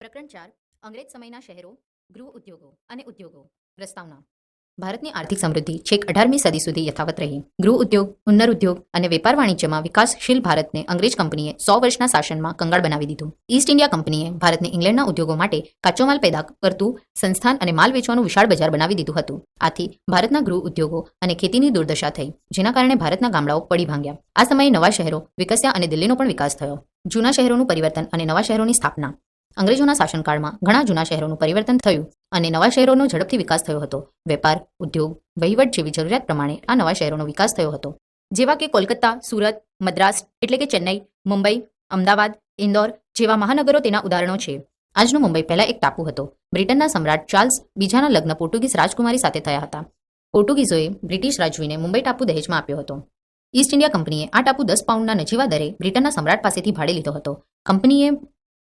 પ્રકરણ ચાર, અંગ્રેજ સમયના શહેરો, ગૃહ ઉદ્યોગો અને ઉદ્યોગો પ્રસ્તાવના ભારતની આર્થિક સમૃદ્ધિ છેક અઢારમી સદી સુધી યથાવત રહી. ગૃહ ઉદ્યોગ, ઉન્નર ઉદ્યોગ અને વેપાર વાણિજ્યમાં વિકાસશીલ ભારતને અંગ્રેજ કંપનીએ સો વર્ષના શાસનમાં કંગાળ બનાવી દીધું. ઈસ્ટ ઇન્ડિયા કંપનીએ ભારતને ઇંગ્લેન્ડના ઉદ્યોગો માટે કાચો માલ પેદા કરતું સંસ્થાન અને માલ વેચવાનું વિશાળ બજાર બનાવી દીધું હતું. આથી ભારતના ગૃહ ઉદ્યોગો અને ખેતીની દુર્દશા થઈ, જેના કારણે ભારતના ગામડાઓ પડી ભાંગ્યા. આ સમયે નવા શહેરો વિકસ્યા અને દિલ્હીનો પણ વિકાસ થયો. જૂના શહેરોનું પરિવર્તન અને નવા શહેરોની સ્થાપના. અંગ્રેજોના શાસનકાળમાં ઘણા જૂના શહેરોનું પરિવર્તન થયું અને નવા શહેરોનો ઝડપથી વિકાસ થયો હતો. વેપાર, ઉદ્યોગ, વહીવટ જેવી જરૂરિયાત પ્રમાણે આ નવા શહેરોનો વિકાસ થયો હતો. જેવા કે કોલકાતા, સુરત, મદ્રાસ એટલે કે ચેન્નઈ, મુંબઈ, અમદાવાદ, ઇન્દોર જેવા મહાનગરો તેના ઉદાહરણો છે. આજનું મુંબઈ પહેલા એક ટાપુ હતો. બ્રિટનના સમ્રાટ ચાર્લ્સ બીજાના લગ્ન પોર્ટુગીઝ રાજકુમારી સાથે થયા હતા. પોર્ટુગીઝોએ બ્રિટિશ રાજવીને મુંબઈ ટાપુ દહેજમાં આપ્યો હતો. ઈસ્ટ ઇન્ડિયા કંપનીએ આ ટાપુ દસ પાઉન્ડના નજીવા દરે બ્રિટનના સમ્રાટ પાસેથી ભાડે લીધો હતો. કંપનીએ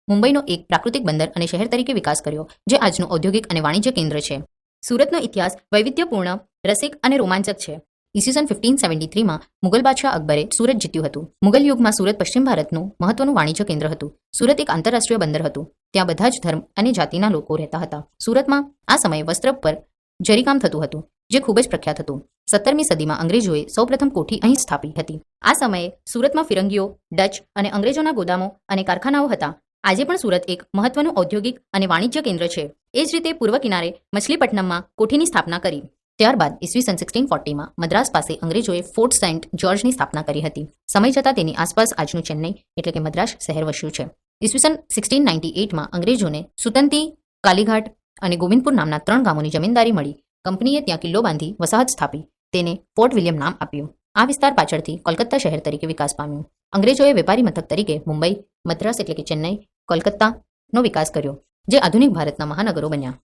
મુંબઈનો એક પ્રાકૃતિક બંદર અને શહેર તરીકે વિકાસ કર્યો, જે આજનું ઔદ્યોગિક અને વાણિજ્ય કેન્દ્ર છે. સુરતનો ઇતિહાસ વૈવિધ્યપૂર્ણ, રસિક અને રોમાંચક છે. ઈસવીસન ફિફ્ટીન સેવન્ટી થ્રીમાં મુગલ બાદશાહ અકબરે સુરત જીત્યું હતું. મુગલ યુગમાં સુરત પશ્ચિમ ભારતનું મહત્વનું વાણિજ્ય કેન્દ્ર હતું. સુરત એક આંતરરાષ્ટ્રીય બંદર હતું. ત્યાં બધા જ ધર્મ અને જાતિના લોકો રહેતા હતા. સુરતમાં આ સમયે વસ્ત્ર પર જરીકામ થતું હતું, જે ખૂબ જ પ્રખ્યાત હતું. સત્તરમી સદીમાં અંગ્રેજોએ સૌપ્રથમ કોઠી અહીં સ્થાપી હતી. આ સમયે સુરતમાં ફિરંગીઓ, ડચ અને અંગ્રેજોના ગોદામો અને કારખાનાઓ હતા. આજે પણ સુરત એક મહત્વનું ઔદ્યોગિક અને વાણિજ્ય કેન્દ્ર છે. એ જ રીતે પૂર્વ કિનારે મછલીપટ્ટનમમાં કોઠીની સ્થાપના કરી. ત્યારબાદ ઈસવીસન સિક્સટીન ફોર્ટીમાં મદ્રાસ પાસે અંગ્રેજોએ ફોર્ટ સેન્ટ જ્યોર્જની સ્થાપના કરી હતી. સમય જતાં તેની આસપાસ આજનું ચેન્નઈ એટલે કે મદ્રાસ શહેર વસ્યું છે. ઈસવીસન સિક્સટીન નાઇન્ટી એટમાં અંગ્રેજોને સુતંતી, કાલીઘાટ અને ગોવિંદપુર નામના ત્રણ ગામોની જમીનદારી મળી. કંપનીએ ત્યાં કિલ્લો બાંધી વસાહત સ્થાપી. તેને ફોર્ટ વિલિયમ નામ આપ્યું. આ વિસ્તાર પાછળથી કોલકાતા શહેર તરીકે વિકાસ પામ્યું. અંગ્રેજોએ વેપારી મથક તરીકે મુંબઈ, મદ્રાસ એટલે કે ચેન્નઈ, કોલકાતાનો વિકાસ કર્યો, જે આધુનિક ભારતના મહાનગરો બન્યા.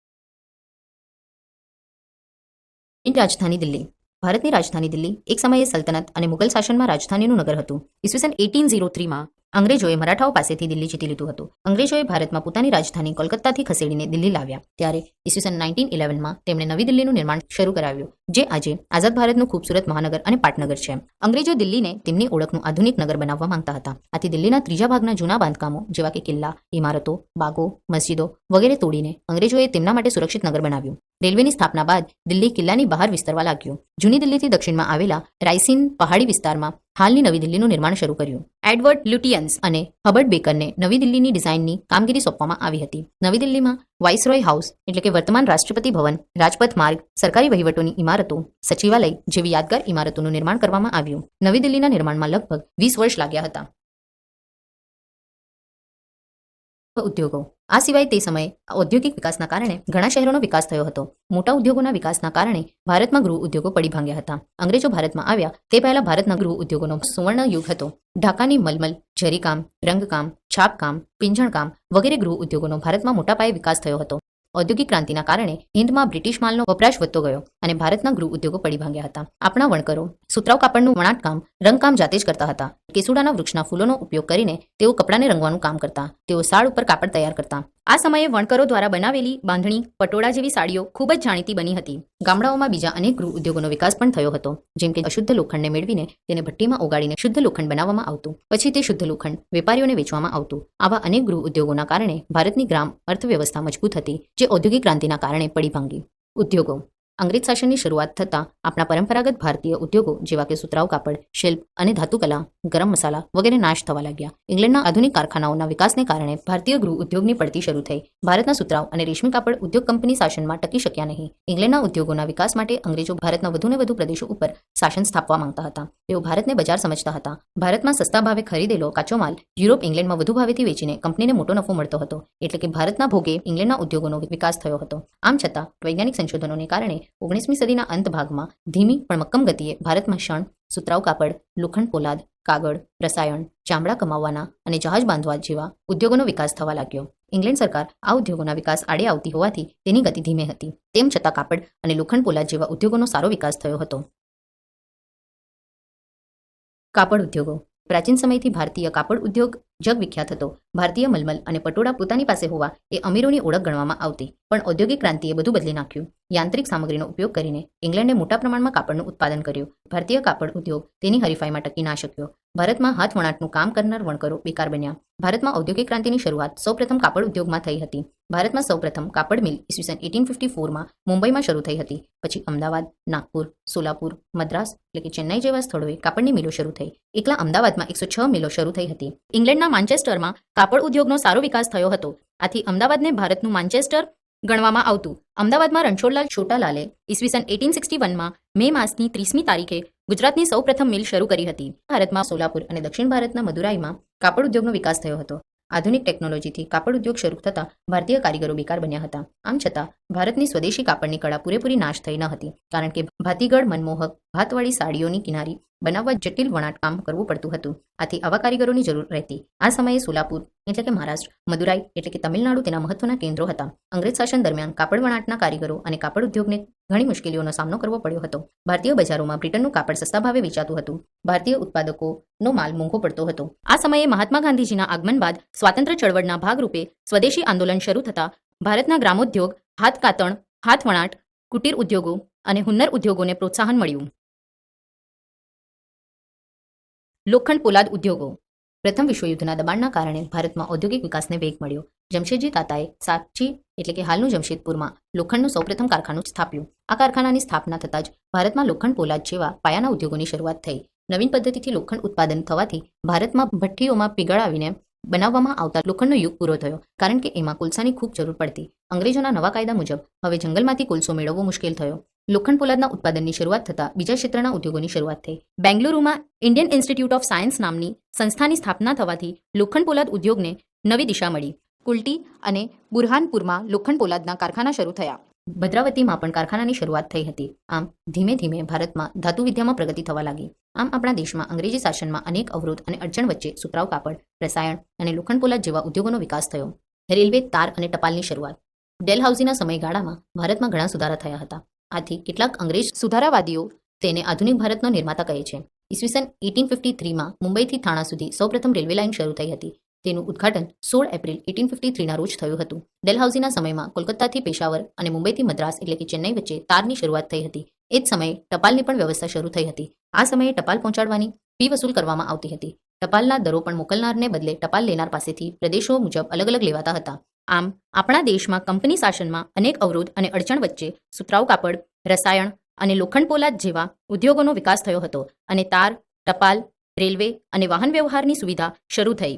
રાજધાની દિલ્હી. ભારતની રાજધાની દિલ્હી એક સમયે સલ્તનત અને મુગલ શાસનમાં રાજધાનીનું નગર હતું. ઈસવીસન એટીન ઝીરો થ્રીમાં અંગ્રેજોએ મરાઠાઓ પાસેથી દિલ્હી જીતી લીધું હતું. અંગ્રેજોએ ભારતમાં પોતાની રાજધાની કોલકાતાથી ખસેડીને દિલ્હી લાવ્યા. ત્યારે ઈસવીસન નાઇન્ટીન ઇલેવનમાં તેમણે નવી દિલ્હીનું નિર્માણ શરૂ કરાવ્યું, જે આજે આઝાદ ભારતનું ખૂબસૂરત મહાનગર અને પાટનગર છે. અંગ્રેજો દિલ્હીને તેમની ઓળખનું આધુનિક નગર બનાવવા માંગતા હતા. આથી દિલ્હીના ત્રીજા ભાગના જૂના બાંધકામો, જેવા કે કિલ્લા, ઇમારતો, બાગો, મસ્જિદો વગેરે તોડીને અંગ્રેજોએ તેમના માટે સુરક્ષિત નગર બનાવ્યું. રેલવેની સ્થાપના બાદ દિલ્હી કિલ્લાની બહાર વિસ્તરવા લાગ્યું. જૂની દિલ્હીથી દક્ષિણમાં આવેલા રાયસીન પહાડી વિસ્તારમાં હાલની નવી દિલ્હીનું નિર્માણ શરૂ કર્યું. એડવર્ડ લ્યુટિયન્સ અને હબર્ટ બેકરને નવી દિલ્હીની ડિઝાઇનની કામગીરી સોંપવામાં આવી હતી. નવી દિલ્હીમાં વાઇસરોય હાઉસ એટલે કે વર્તમાન રાષ્ટ્રપતિ ભવન, રાજપથ માર્ગ, સરકારી વહીવટોની ઇમારતો, સચિવાલય જેવી યાદગાર ઇમારતોનું નિર્માણ કરવામાં આવ્યું. નવી દિલ્હીના નિર્માણમાં લગભગ વીસ વર્ષ લાગ્યા હતા. ઉદ્યોગો. આ સિવાય તે સમયે ઔદ્યોગિક વિકાસના કારણે ઘણા શહેરોનો વિકાસ થયો હતો. મોટા ઉદ્યોગોના વિકાસના કારણે ભારતમાં ગૃહ ઉદ્યોગો પડી ભાંગ્યા હતા. અંગ્રેજો ભારતમાં આવ્યા તે પહેલા ભારતના ગૃહ ઉદ્યોગોનો સુવર્ણ યુગ હતો. ઢાકાની મલમલ જરીકામ રંગકામ, છાપકામ, પિંજણકામ વગેરે ગૃહ ઉદ્યોગોનો ભારતમાં મોટા પાયે વિકાસ થયો હતો. ઔદ્યોગિક ક્રાંતિના કારણે હિન્દમાં બ્રિટિશ માલનો વપરાશ વધતો ગયો અને ભારતના ગૃહ ઉદ્યોગો પડી ભાંગ્યા હતા. આપણા વણકરો સુતરાઉ કાપડનું વણાટકામ, રંગકામ જાતે જ કરતા હતા. કેસુડાના વૃક્ષના ફૂલોનો ઉપયોગ કરીને તેઓ કપડાને રંગવાનું કામ કરતા. તેઓ સાળ ઉપર કાપડ તૈયાર કરતા. આ સમયે વણકરો દ્વારા બનાવેલી બાંધણી, પટોળા જેવી સાડીઓ ખૂબ જ જાણીતી બની હતી. ગામડાઓમાં બીજા અનેક ગૃહ ઉદ્યોગોનો વિકાસ પણ થયો હતો, જેમ કે અશુદ્ધ લોખંડને મેળવીને તેને ભઠ્ઠીમાં ઓગાળીને શુદ્ધ લોખંડ બનાવવામાં આવતું. પછી તે શુદ્ધ લોખંડ વેપારીઓને વેચવામાં આવતું. આવા અનેક ગૃહ ઉદ્યોગોના કારણે ભારતની ગ્રામ અર્થવ્યવસ્થા મજબૂત હતી. જે ઔદ્યોગિક ક્રાંતિના કારણે પડી ભાંગી. ઉદ્યોગો અંગ્રેજ શાસનની શરૂઆત થતાં આપણા પરંપરાગત ભારતીય ઉદ્યોગો જેવા કે સુતરાઉ, કાપડ, શિલ્પ અને ધાતુકલા ગરમ મસાલા વગેરે નાશ થવા લાગ્યા. ઇંગ્લેન્ડના આધુનિક કારખાનાઓના વિકાસને કારણે ભારતીય ગૃહ ઉદ્યોગની પડતી શરૂ થઈ. ભારતના સુતરાઉ અને રેશમી કાપડ ઉદ્યોગ કંપની શાસનમાં ટકી શક્યા નહીં. ઇંગ્લેન્ડના ઉદ્યોગોના વિકાસ માટે અંગ્રેજો ભારતના વધુને વધુ પ્રદેશો ઉપર શાસન સ્થાપવા માંગતા હતા. તેઓ ભારતને બજાર સમજતા હતા. ભારતમાં સસ્તા ભાવે ખરીદેલો કાચો માલ યુરોપ ઇંગ્લેન્ડમાં વધુ ભાવેથી વેચીને કંપનીને મોટો નફો મળતો હતો. એટલે કે ભારતના ભોગે ઇંગ્લેન્ડના ઉદ્યોગોનો વિકાસ થયો હતો. આમ છતાં વૈજ્ઞાનિક સંશોધનોને કારણે ઓગણીસમી સદીના અંત ભાગમાં ધીમી પણ મક્કમ ગતિએ ભારતમાં શણ સુતરાઉ કાપડ, લોખંડ પોલાદ, કાગળ, રસાયણ, ચામડા કમાવવાના અને જહાજ બાંધવા જેવા ઉદ્યોગોનો વિકાસ થવા લાગ્યો. ઇંગ્લેન્ડ સરકાર આ ઉદ્યોગોના વિકાસ આડે આવતી હોવાથી તેની ગતિ ધીમે હતી. તેમ છતાં કાપડ અને લોખંડ પોલાદ જેવા ઉદ્યોગોનો સારો વિકાસ થયો હતો. કાપડ ઉદ્યોગો. પ્રાચીન સમયથી ભારતીય કાપડ ઉદ્યોગ જગવિખ્યાત હતો. ભારતીય મલમલ અને પટોળા પોતાની પાસે હોવા એ અમીરોની ઓળખ ગણવામાં આવતી, પણ ઔદ્યોગિક ક્રાંતિએ બધું બદલી નાખ્યું. યાંત્રિક સામગ્રીનો ઉપયોગ કરીને ઇંગ્લેન્ડે મોટા પ્રમાણમાં કાપડનું ઉત્પાદન કર્યું. ભારતીય કાપડ ઉદ્યોગ તેની હરીફાઈમાં ટકી ના શક્યો. ભારતમાં હાથ વણાટનું કામ કરનાર વણકરો બેકાર બન્યા. ભારતમાં ઔદ્યોગિક ક્રાંતિની શરૂઆત સૌપ્રથમ કાપડ ઉદ્યોગમાં થઈ હતી. ભારતમાં સૌપ્રથમ કાપડ મિલ ઈસવીસન એટીન ફિફ્ટી ફોરમાં મુંબઈમાં શરૂ થઈ હતી. પછી અમદાવાદ, નાગપુર, સોલાપુર, મદ્રાસ એટલે કે ચેન્નાઈ જેવા સ્થળોએ કાપડની મિલો શરૂ થઈ. એકલા અમદાવાદમાં એકસો છ મિલો શરૂ થઈ હતી. ઇંગ્લેન્ડના માન્ચેસ્ટરમાં કાપડ ઉદ્યોગનો સારો વિકાસ થયો હતો. આથી અમદાવાદને ભારતનું માન્ચેસ્ટર ગણવામાં આવતું. અમદાવાદમાં રણછોડલાલ છોટાલાલે ઈસવીસન એટીન સિક્સટી વનમાં મે માસની ત્રીસમી તારીખે ગુજરાતની સૌપ્રથમ મિલ શરૂ કરી હતી. ભારતમાં સોલાપુર અને દક્ષિણ ભારતના મદુરાઈમાં કાપડ ઉદ્યોગનો વિકાસ થયો હતો. આધુનિક ટેકનોલોજીથી કાપડ ઉદ્યોગ શરૂ થતાં ભારતીય કારીગરો બેકાર બન્યા હતા. આમ છતાં, ભારતની સ્વદેશી કાપડની કળા પૂરેપૂરી નાશ થઈ ન હતી, કારણ કે ભાતીગળ મનમોહક, ભાતવાળી સાડીઓની કિનારી બનાવવા જટિલ વણાટ કામ કરવું પડતું હતું. આથી આવા કારીગરોની જરૂર રહેતી આ સમયે સોલાપુર, એટલે કે મહારાષ્ટ્ર, મદુરાઈ, એટલે કે તમિલનાડુ તેના મહત્વના કેન્દ્રો હતા. અંગ્રેજ શાસન દરમિયાન કાપડ વણાટના કારીગરો અને કાપડ ઉદ્યોગને ઘણી મુશ્કેલીઓનો સામનો કરવો પડ્યો હતો. ભારતીય બજારોમાં બ્રિટનનું કાપડ સસ્તા ભાવે વેચાતું હતું. ભારતીય ઉત્પાદકોનો માલ મોંઘો પડતો હતો. આ સમયે મહાત્મા ગાંધીજીના આગમન બાદ સ્વાતંત્ર્ય ચળવળના ભાગરૂપે સ્વદેશી આંદોલન શરૂ થતાં ભારતના ગ્રામોદ્યોગ હાથ કાતણ હાથ વણાટ કુટીર ઉદ્યોગો અને હુન્નર ઉદ્યોગોને પ્રોત્સાહન મળ્યું. લોખંડ પોલાદ ઉદ્યોગો પ્રથમ વિશ્વયુદ્ધના દબાણના કારણે ભારતમાં ઔદ્યોગિક વિકાસને વેગ મળ્યો. જમશેદજી તાતાએ સાચી એટલે કે હાલનું જમશેદપુરમાં લોખંડનું સૌપ્રથમ કારખાનું સ્થાપ્યું. આ કારખાનાની સ્થાપના થતાં જ ભારતમાં લોખંડ પોલાદ જેવા પાયાના ઉદ્યોગોની શરૂઆત થઈ. નવીન પદ્ધતિથી લોખંડ ઉત્પાદન થવાથી ભારતમાં ભઠ્ઠીઓમાં પીગળાવીને બનાવવામાં આવતા લોખંડનો યુગ પૂરો થયો, કારણ કે એમાં કોલસાની ખૂબ જરૂર પડતી. અંગ્રેજોના નવા કાયદા મુજબ હવે જંગલમાંથી કોલસો મેળવવો મુશ્કેલ થયો. લોખંડ પોલાદના ઉત્પાદનની શરૂઆત થતાં બીજા ક્ષેત્રના ઉદ્યોગોની શરૂઆત થઈ. બેંગલુરુમાં ઇન્ડિયન ઇન્સ્ટિટ્યૂટ ઓફ સાયન્સ નામની સંસ્થાની સ્થાપના થવાથી લોખંડ પોલાદ ઉદ્યોગને નવી દિશા મળી. કુલટી અને બુરહાનપુરમાં લોખંડ પોલાદના કારખાના શરૂ થયા. ભદ્રાવતીમાં પણ કારખાનાની શરૂઆત થઈ હતી. આમ, ધીમે ધીમે ભારતમાં ધાતુવિદ્યામાં પ્રગતિ થવા લાગી. આમ, આપણા દેશમાં અંગ્રેજી શાસનમાં અનેક અવરોધ અને અડચણ વચ્ચે સુતરાવ કાપડ, રસાયણ અને લોખંડ પોલાદ જેવા ઉદ્યોગોનો વિકાસ થયો. રેલવે, તાર અને ટપાલની શરૂઆત. ડેલહાઉસીના સમયગાળામાં ભારતમાં ઘણા સુધારા થયા હતા. આથી કેટલાક અંગ્રેજ સુધારાવાદીઓ તેને આધુનિક ભારતનો નિર્માતા કહે છે. ઈસવીસન એટીન ફિફ્ટી થ્રીમાં મુંબઈથી થાણા સુધી સૌપ્રથમ રેલવે લાઇન શરૂ થઈ હતી. તેનું ઉદ્ઘાટન સોળ એપ્રિલ એટીન ફિફ્ટી થ્રીના રોજ થયું હતું. ડેલહાઉસીના સમયમાં કોલકાતાથી પેશાવર અને મુંબઈથી મદ્રાસ એટલે કે ચેન્નઈ વચ્ચે તારની શરૂઆત થઈ હતી. એ જ સમયે ટપાલની પણ વ્યવસ્થા શરૂ થઈ હતી. આ સમયે ટપાલ પહોંચાડવાની ફી વસૂલ કરવામાં આવતી હતી. ટપાલના દરો પણ મોકલનારને બદલે ટપાલ લેનાર પાસેથી પ્રદેશો મુજબ અલગ અલગ લેવાતા હતા. આમ, આપણા દેશમાં કંપની શાસનમાં અનેક અવરોધ અને અડચણ વચ્ચે સુતરાઉ કાપડ, રસાયણ અને લોખંડ પોલાદ જેવા ઉદ્યોગોનો વિકાસ થયો હતો અને તાર, ટપાલ, રેલવે અને વાહન વ્યવહારની સુવિધા શરૂ થઈ.